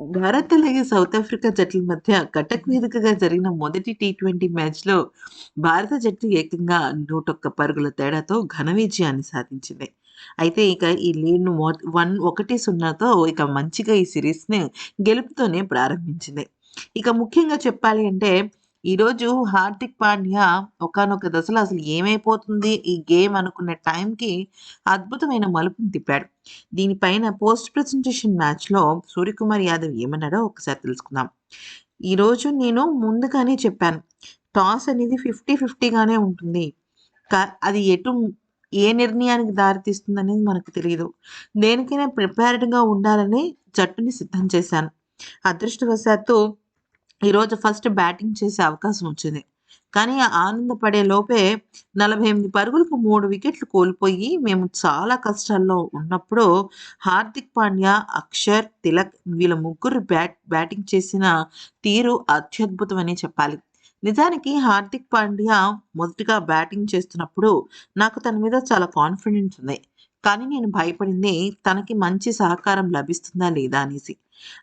భారత్ అలాగే south Africa జట్ల మధ్య కటక్ వేదికగా జరిగిన మొదటి టీ ట్వంటీ మ్యాచ్‌లో భారత జట్టు ఏకంగా 101 పరుగుల తేడాతో ఘన విజయాన్ని సాధించింది. అయితే ఇక ఈ లీడ్‌ను వన్ 1-0తో ఇక మంచిగా ఈ సిరీస్ని గెలుపుతోనే ప్రారంభించింది. ఇక ముఖ్యంగా చెప్పాలి అంటే ఈరోజు హార్దిక్ పాండ్యా ఒకనొక దశలో అసలు ఏమైపోతుంది ఈ గేమ్ అనుకున్న టైంకి అద్భుతమైన మలుపుని తిప్పాడు. దీనిపైన పోస్ట్ ప్రెజెంటేషన్ మ్యాచ్‌లో సూర్యకుమార్ యాదవ్ ఏమన్నాడో ఒకసారి తెలుసుకుందాం. ఈరోజు నేను ముందుగానే చెప్పాను. టాస్ అనేది ఫిఫ్టీ ఫిఫ్టీగానే ఉంటుంది. అది ఎటు ఏ నిర్ణయానికి దారితీస్తుందనేది మనకు తెలియదు దేనికైనా ప్రిపేర్డ్‌గా ఉండాలని జట్టుని సిద్ధం చేశాను. అదృష్టవశాత్తు ఈరోజు ఫస్ట్ బ్యాటింగ్ చేసే అవకాశం వచ్చింది. కానీ ఆనందపడే లోపే 48 పరుగులకు మూడు వికెట్లు కోల్పోయి మేము చాలా కష్టాల్లో ఉన్నప్పుడు హార్దిక్ పాండ్యా, అక్షర్, తిలక్ వీళ్ళ ముగ్గురు బ్యాట్ బ్యాటింగ్ చేసిన తీరు అత్యద్భుతమనే చెప్పాలి. నిజానికి హార్దిక్ పాండ్యా మొదటిగా బ్యాటింగ్ చేస్తున్నప్పుడు నాకు తన మీద చాలా కాన్ఫిడెన్స్ ఉంది. కానీ నేను భయపడింది తనకి మంచి సహకారం లభిస్తుందా లేదా అనేసి.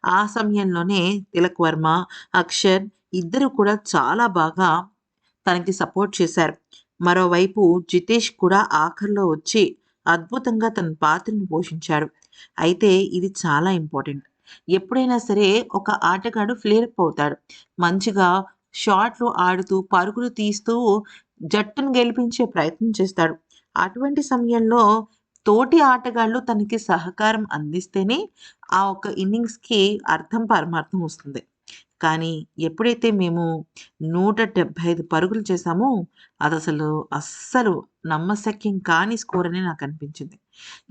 ఆ సమయంలోనే తిలక్ వర్మ, అక్షర్ ఇద్దరు కూడా చాలా బాగా తనకి సపోర్ట్ చేశారు. మరోవైపు జితేష్ కూడా ఆఖర్లో వచ్చి అద్భుతంగా తన పాత్రను పోషించాడు. అయితే ఇది చాలా ఇంపార్టెంట్. ఎప్పుడైనా సరే ఒక ఆటగాడు ఫ్లేరప్ అవుతాడు. మంచిగా షాట్లు ఆడుతూ, పరుగులు తీస్తూ జట్టును గెలిపించే ప్రయత్నం చేస్తాడు. అటువంటి సమయంలో తోటి ఆటగాళ్ళు తనకి సహకారం అందిస్తేనే ఆ ఒక్క ఇన్నింగ్స్‌కి అర్థం పరమార్థం వస్తుంది. కానీ ఎప్పుడైతే మేము 175 పరుగులు చేశామో అసలు అస్సలు నమ్మశక్యం కాని స్కోర్ అని నాకనిపించింది.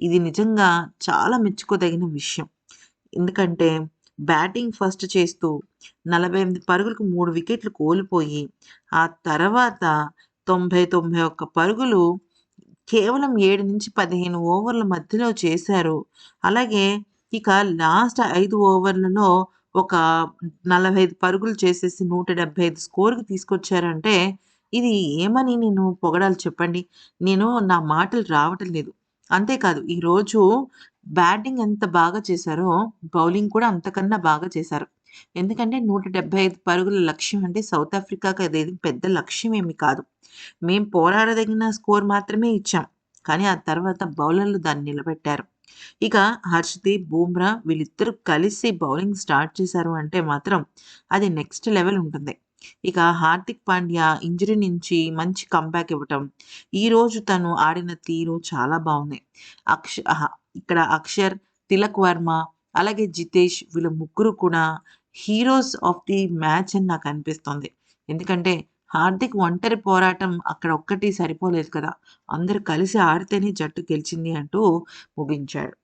ఇది నిజంగా చాలా మెచ్చుకోదగిన విషయం. ఎందుకంటే బ్యాటింగ్ ఫస్ట్ చేస్తూ 48 పరుగులకు మూడు వికెట్లు కోల్పోయి ఆ తర్వాత 90, 91 పరుగులు కేవలం 7-15 ఓవర్ల మధ్యలో చేశారు. అలాగే ఇక లాస్ట్ ఐదు ఓవర్లలో ఒక 45 పరుగులు చేసేసి 175 స్కోర్‌కి తీసుకొచ్చారంటే ఇది ఏమని నేను పొగడాలి చెప్పండి? నేను నా మాటలు రావటం లేదు. అంతేకాదు ఈరోజు బ్యాటింగ్ ఎంత బాగా చేశారో బౌలింగ్ కూడా అంతకన్నా బాగా చేశారు. ఎందుకంటే 175 పరుగుల లక్ష్యం అంటే సౌత్ ఆఫ్రికాకి అదేది పెద్ద లక్ష్యం ఏమి కాదు. మేం పోరాడదగిన స్కోర్ మాత్రమే ఇచ్చాం. కానీ ఆ తర్వాత బౌలర్లు దాన్ని నిలబెట్టారు. ఇక హర్షదీప్, బూమ్రా వీళ్ళిద్దరూ కలిసి బౌలింగ్ స్టార్ట్ చేశారు అంటే మాత్రం అది నెక్స్ట్ లెవెల్ ఉంటుంది. ఇక హార్దిక్ పాండ్యా ఇంజరీ నుంచి మంచి కంబ్యాక్ ఇవ్వటం, ఈరోజు తను ఆడిన తీరు చాలా బాగుంది అక్ష ఇక్కడ అక్షర్, తిలక్ వర్మ అలాగే జితేష్ వీళ్ళ ముగ్గురు కూడా హీరోస్ ఆఫ్ ది మ్యాచ్ అని నాకు అనిపిస్తుంది ఎందుకంటే హార్దిక్ ఒంటరి పోరాటం అక్కడ ఒక్కటి సరిపోలేదు కదా! అందరూ కలిసి ఆడితేనే జట్టు గెలిచింది అంటూ ముగించాడు.